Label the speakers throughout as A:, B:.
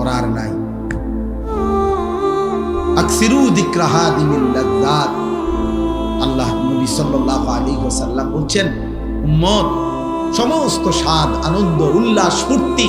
A: ওরা আর নাই আল্লাহ নবী সাল্লাল্লাহু আলাইহি ওয়াসাল্লাম বলছেন সমস্ত স্বাদ, আনন্দ, উল্লাস, ফুর্তি,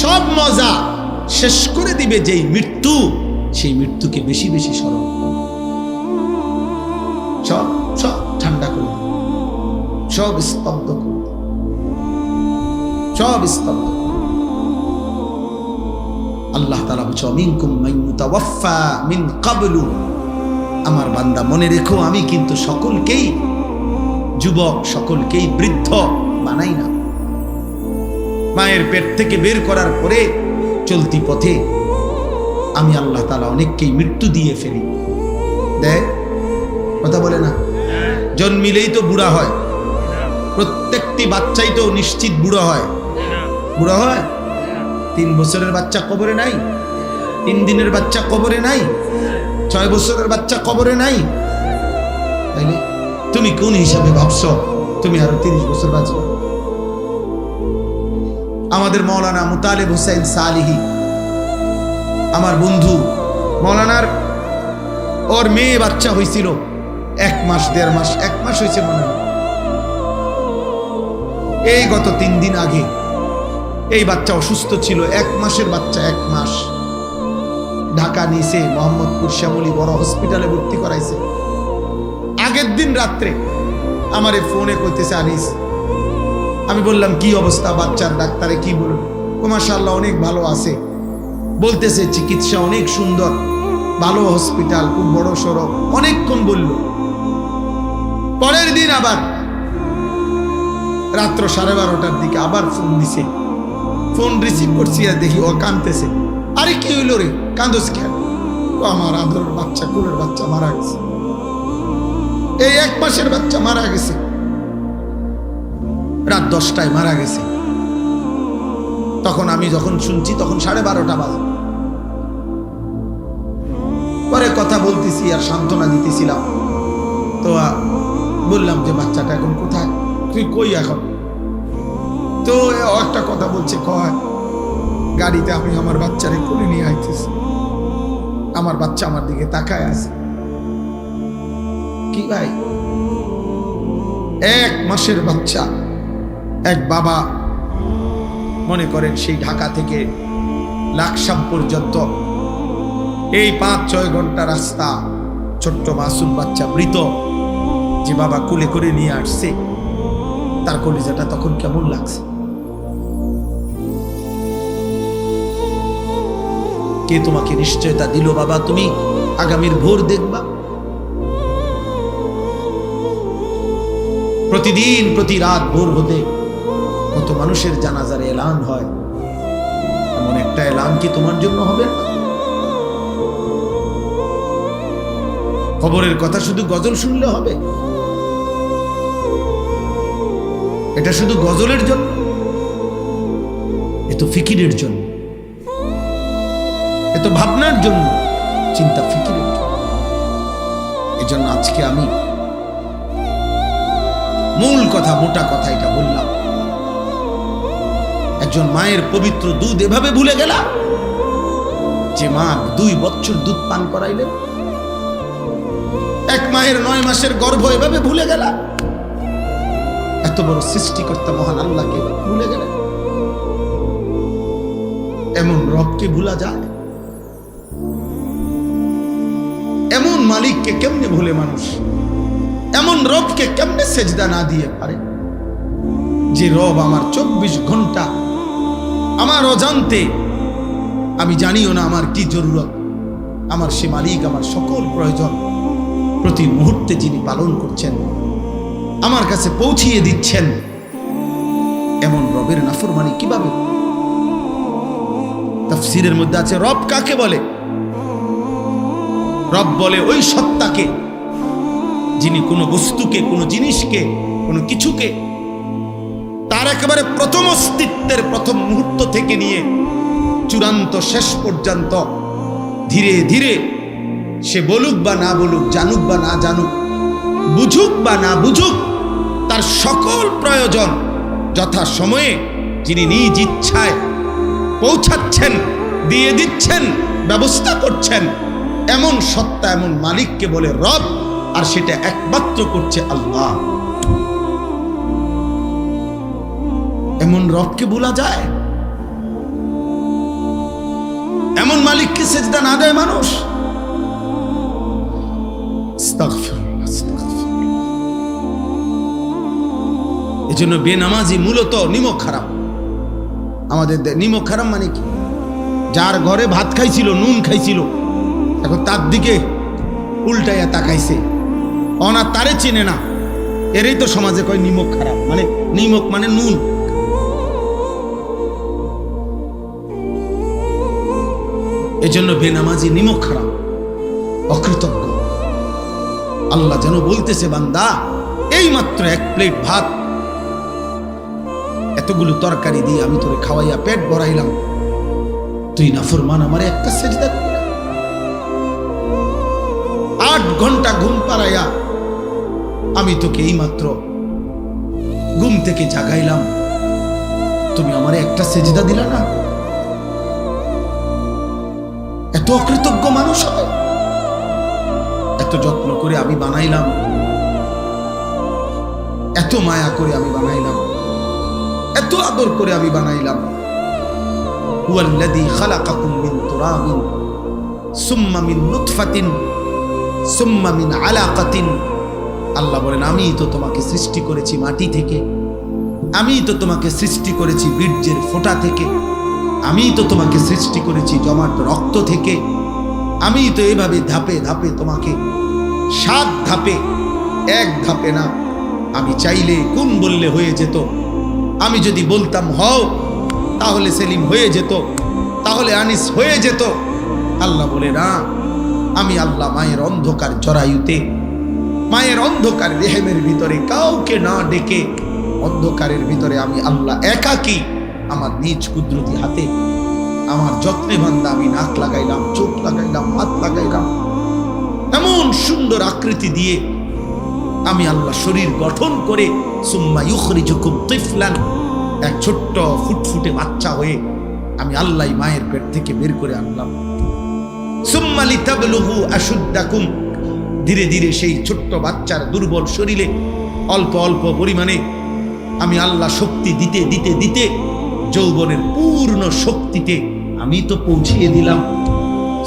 A: সব মজা শেষ করে দিবে যেই মৃত্যু। সেই মৃত্যুকে বেশি বেশি স্মরণ সব সব ঠান্ডা করে সব স্তব্ধ করে সব স্তব্ধ। আল্লাহ তালা বলছে, অমিনকুম মাইমুতাওয়াফা মিন কাবলু। আমার বান্দা, মনে রেখো, আমি কিন্তু সকলকেই যুবক, সকলকেই বৃদ্ধ বানাই না। মায়ের পেট থেকে বের করার পরে চলতি পথে আমি আল্লাহ তালা অনেককেই মৃত্যু দিয়ে ফেলি। দেয় কথা বলে না? জন্মিলেই তো বুড়া হয়। প্রত্যেকটি বাচ্চাই তো নিশ্চিত বুড়ো হয়। বুড়ো হয়? তিন বছরের বাচ্চা কবরে নাই, তিন দিনের বাচ্চা কবরে নাই, ছয় বছরের বাচ্চা কবরে নাই। তাইলে তুমি কোন হিসাবে ভাবছ? তুমি আরও তিরিশ বছর বাঁচবে। আমাদের মৌলানা মুতালেব হুসাইন সালিহি, আমার বন্ধু, মৌলানার ওর মেয়ে বাচ্চা হয়েছিল এক মাস, দেড় মাস, এক মাস হয়েছে মনে হয়। এই গত তিন দিন আগে এই বাচ্চা অসুস্থ ছিল, এক মাসের বাচ্চা, এক মাস। ঢাকা নিছে, মোহাম্মদপুর শ্যামলী বড় হসপিটালে ভর্তি করাইছে। আগের দিন রাত্রে আমারে ফোনে কইতেছে, আনিস, আমি বললাম, কি অবস্থা বাচ্চার? ডাক্তারে কি বলুন? মাশাআল্লাহ, অনেক ভালো আছে। বলতেছে, চিকিৎসা অনেক সুন্দর, ভালো হসপিটাল খুব বড় সড়ো। অনেকক্ষণ বলল। পরের দিন আবার রাত্র সাড়ে বারোটার দিকে আবার ফোন দিছে। ফোন রিসিভ করছি আর দেখি ও কাঁদতেছে আরে কি হইল রে? কান্দোস কেন ও আমার আদর বাচ্চা, কুলের বাচ্চা মারা গেছে। এই এক মাসের বাচ্চা মারা গেছে। রাত দশটায় মারা গেছে। তখন আমি যখন শুনছি, তখন সাড়ে বারোটা বাজে। পরে কথা বলতেছি আর সান্ত্বনা দিতেছিলাম। তো বললাম যে বাচ্চাটা এখন কোথায়? তুই কই এখন? তো একটা কথা বলছে, কয়, গাড়িতে আমি আমার বাচ্চারে কোলে নিয়ে আইতেছি। আমার বাচ্চা আমার দিকে তাকায় আছে। কি ভাই? এক মাসের বাচ্চা। এক বাবা মনে করেন সেই ঢাকা থেকে লাকসাম পর্যন্ত। এই পাঁচ, ছয় ঘণ্টা রাস্তা, ছোট্ট মাসুম বাচ্চা মৃত। যে বাবা কুলে করে নিয়ে আসছে, তার কলিজাটা তখন কেমন লাগছে? কে তোমাকে নিশ্চয়তা দিল বাবা তুমি? আগামীর ভোর দেখবা। প্রতিদিন, প্রতি রাত ভোর হতে কত মানুষের জানাজার এলান হয়। এমন একটা এলান কি তোমার জন্য হবে খবরের কথা শুধু গজল শুনলে হবে? এটা শুধু গজলের জন্য? এ তো ফিকিরের জন্য। এ তো ভাবনার জন্য চিন্তা ফিকিরের জন্য এজন্য আজকে আমি মূল কথা, মোটা কথা এটা বললাম। একজন মায়ের পবিত্র দুধ এভাবে ভুলে গেলা যে মা দুই বছর দুধ পান করাইলেন। এক মায়ের নয় মাসের গর্ভ এভাবে ভুলে গেলা এত বড় সৃষ্টিকর্তা মহান আল্লাহকে ভুলে গেলেন। এমন রবকে ভুলা যায়। মালিককে কেমনে ভুলে মানুষ? এমন রবকে কেমনে সেজদা না দিয়ে পারে? যে রব আমার চব্বিশ ঘণ্টা আমার অজান্তে, আমি জানিও না আমার কি জরুরত। আমার সে মালিক আমার সকল প্রয়োজন প্রতি মুহূর্তে যিনি পালন করছেন, আমার কাছে পৌঁছিয়ে দিচ্ছেন। এমন রবের নাফরমানি কীভাবে? তফসিরের মধ্যে আছে, রব কাকে বলে? রব বলে ওই সত্তাকে, যিনি কোনো বস্তুকে, কোনো জিনিসকে, কোনো কিছুকে তার একেবারে প্রথম অস্তিত্বের প্রথম মুহূর্ত থেকে নিয়ে চূড়ান্ত শেষ পর্যন্ত ধীরে ধীরে সে বলুক বা না বলুক, জানুক বা না জানুক, বুঝুক বা না বুঝুক, তার সকল প্রয়োজন যথা সময়ে যিনি নিজ ইচ্ছায় পৌঁছাচ্ছেন, দিয়ে দিচ্ছেন, ব্যবস্থা করছেন এমন সত্তা, এমন মালিককে বলে রব, আর সেটা একমাত্র করছে আল্লাহ। এমন রবকে বলা যায়? এমন মালিককে সেজদা না দেয় মানুষ। এজন্য বেনামাজি মূলত নিমক খারাপ আমাদের নিমক খারাপ মানে কি? যার ঘরে ভাত খাইছিল, নুন খাইছিল এখন তার দিকে উল্টাইয়া তাকাইছে। অনা তারে চেনে না। এরই তো সমাজে কয় নিমক খারাপ। মানে নিমক মানে নুন। এজন্য বেনামাজি নিমক খারাপ, অকৃতজ্ঞ। আল্লাহ যেন বলতেছে, বান্দা এই মাত্র এক প্লেট ভাত, এতগুলো তরকারি দিয়ে আমি তোরে খাওয়াইয়া পেট ভরাইলাম। তুই না ফরমান আমার একটা সেজদা? আট ঘণ্টা ঘুম পাড়াইয়া আমি তোকে এই মাত্র ঘুম থেকে জাগাইলাম। তুমি আমার একটা সেজদা দিলা না? এত অকৃতজ্ঞ মানুষ হবে এত যত্ন করে আমি বানাইলাম। এত মায়া করে আমি বানাইলাম। এত আদর করে আমি বানাইলাম। হুয়াল্লাযী খালাকাকুম মিন তুরাবিন, সুম্মা মিন নুতফাতিন সুম্মা মিন আলাকাতিন। আল্লাহ বলেন, আমি তো তোমাকে সৃষ্টি করেছি মাটি থেকে। আমি তো তোমাকে সৃষ্টি করেছি বীর্যের ফোঁটা থেকে। আমি তো তোমাকে সৃষ্টি করেছি জমাট রক্ত থেকে। আমি তো এভাবে ধাপে ধাপে তোমাকে, সাত ধাপে, এক ধাপে না। আমি চাইলে কোন বললে হয়ে যেত? আমি যদি বলতাম, হও, তাহলে সেলিম হয়ে যেত। তাহলে আনিস হয়ে যেত। আল্লাহ বলে, না আমি আল্লাহ মায়ের অন্ধকার জরায়ুতে, মায়ের অন্ধকার রেহেমের ভিতরে কাউকে না ডেকে, অন্ধকারের ভিতরে আমি আল্লাহ একাকী আমার নিজ কুদরতি হাতে, আমার যত্নে বান্দা আমি নাক লাগাইলাম, চোখ লাগাইলাম, হাত লাগাইলাম, এমন সুন্দর আকৃতি দিয়ে আমি আল্লাহ শরীর গঠন করে, সুম্মা ইউখরিজুকুম তিফলান, এক ছোট্ট ফুটফুটে বাচ্চা হয়ে আমি আল্লাহ মায়ের পেট থেকে বের করে আনলাম। ধীরে ধীরে সেই ছোট্ট বাচ্চার দুর্বল শরীরে অল্প অল্প পরিমাণে আমি আল্লাহ শক্তি দিতে দিতে দিতে যৌবনের পূর্ণ শক্তিতে আমি তো পৌঁছিয়ে দিলাম।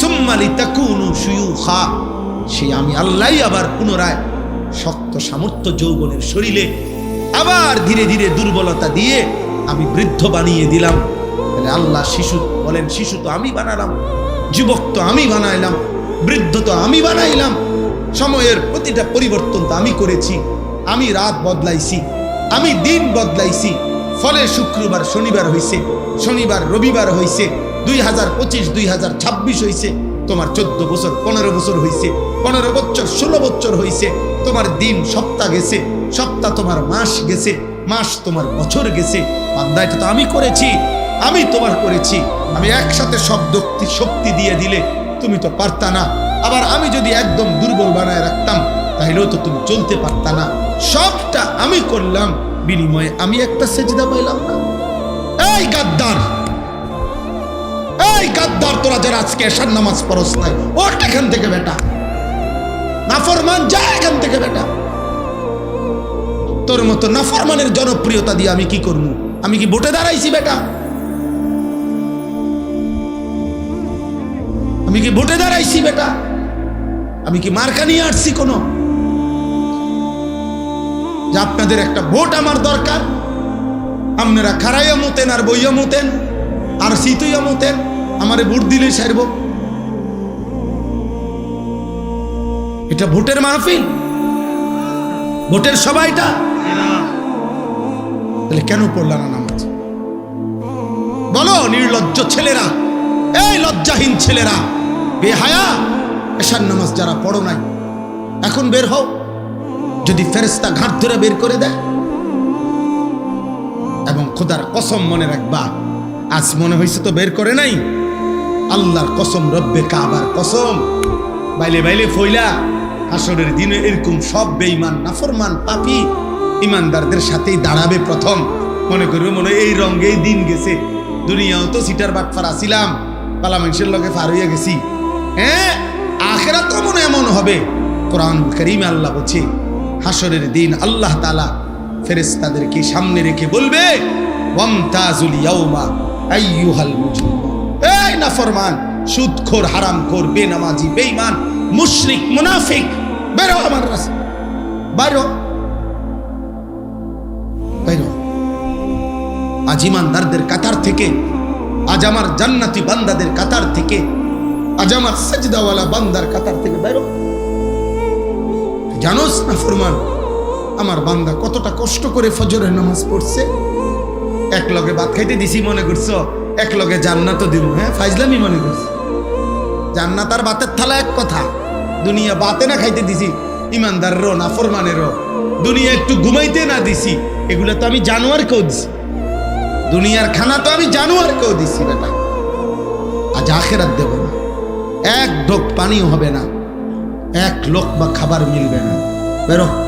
A: সুম্মালি তাকুনু সুয়ুখা সেই আমি আল্লাহই আবার পুনরায় শক্ত সামর্থ্য যৌবনের শরীরে আবার ধীরে ধীরে দুর্বলতা দিয়ে আমি বৃদ্ধ বানিয়ে দিলাম। আল্লাহ শিশু বলেন, শিশু তো আমি বানালাম। যুবক তো আমি বানাইলাম, বৃদ্ধ তো আমি বানাইলাম। সময়ের প্রতিটা পরিবর্তন তো আমি করেছি, আমি রাত বদলাইছি, আমি দিন বদলাইছি। ফলে শুক্রবার, শনিবার হইছে, শনিবার, রবিবার হইছে, দুই হাজার পঁচিশ, দুই হাজার ছাব্বিশ হইছে, তোমার চোদ্দ বছর, পনেরো বছর হইছে, পনেরো বছর, ষোলো বছর হইছে, তোমার দিন সপ্তাহ গেছে, সপ্তাহ তোমার মাস গেছে, মাস তোমার বছর গেছে। বান্দা তো আমি করেছি, আমি তোমার করেছি। আমি একসাথে সব শক্তি শক্তি দিয়ে দিলে তুমি তো পারতা না। আবার আমি যদি একদম দুর্বল বানায় রাখতাম তাহলেও তো তুমি চলতে পারতা না। সবটা আমি করলাম, বিনিময়ে আমি একটা সেজদা পাইলাম না। এই গাদ্দার! এই গাদ্দার, তোরা যারা আজকে এসার নামাজ পড়স নাই, ওঠ এখান থেকে বেটা। নাফরমান, যা এখান থেকে বেটা। তোর মতো নাফরমানের জনপ্রিয়তা দিয়ে আমি কি করব আমি কি ভোটে দাঁড়াইছি বেটা? আমি কি ভোটে দাঁড়াইছি বেটা? আমি কি মার্কা নিয়ে আসছি কোনো? যে আপনাদের একটা ভোট আমার দরকার। আপনারা খারাইয়া মতেন আর বইয়া মতেন, আর শীতইয়া মতেন, আমারে ভোট দিলে সারব এটা ভোটের মাহফিল? ভোটের সবাইটা তাহলে কেন পড়লা না নামাজ? বলো, নির্লজ্জ ছেলেরা, এই লজ্জাহীন ছেলেরা। বেহায়া? এশার নামাজ যারা পড়ো নাই, এখন বের হও। যদি ফেরেস্তা ঘাট ধরে বের করে দেয়। এবং খোদার কসম মনে রাখবা, আজ মনে হয়েছে তো বের করে নাই। আল্লাহর কসম, রব্বে কাবার কসম। বাইলে বাইলে ফইলা, হাসরের দিনে এরকম সব বেঈমান, নাফরমান, পাপি ইমানদারদের সাথেই দাঁড়াবে প্রথম। মনে করবে মনে এই রঙ্গেই দিন গেছে। দুনিয়াও তো সিটার বাটফার আসিলাম পালা মানুষের লগে ফার হইয়া গেছি। হ্যাঁ আখেরা মনে এমন হবে। কোরআন করিমে আল্লাহ বলছে হাসরের দিন আল্লাহ তালা ফেরেস্তাদেরকে সামনে রেখে বলবে এই সুদখোর বেনামাজি মুশরিক, মুনাফিক আমার কাতার থেকে, আজ আমার জান্নাতি বান্দাদের কাতার থেকে আজ আমার বান্দার কাতার থেকে বাইরো জানোস না আমার বান্দা কতটা কষ্ট করে ফজরের নামাজ পড়ছে? এক লগে ভাত খাইতে দিছি মনে করছ? এক লগে দিব হ্যাঁ? ফাইজলামি মনে করছি? জান্নাত আর বাতের থালা এক কথা। দুনিয়া বাতে না খাইতে দিছি, ইমানদারেরও না ফরমানেরও। দুনিয়া একটু ঘুমাইতে না দিছি, এগুলো তো আমি জানোয়ার কেউ দিছি। দুনিয়ার খানা তো আমি জানোয়ার কেউ দিছি, বেটা। আজ আখেরাত দেব। এক ঢোক পানিও হবে না। এক লোক বা খাবার মিলবে না। বেরো।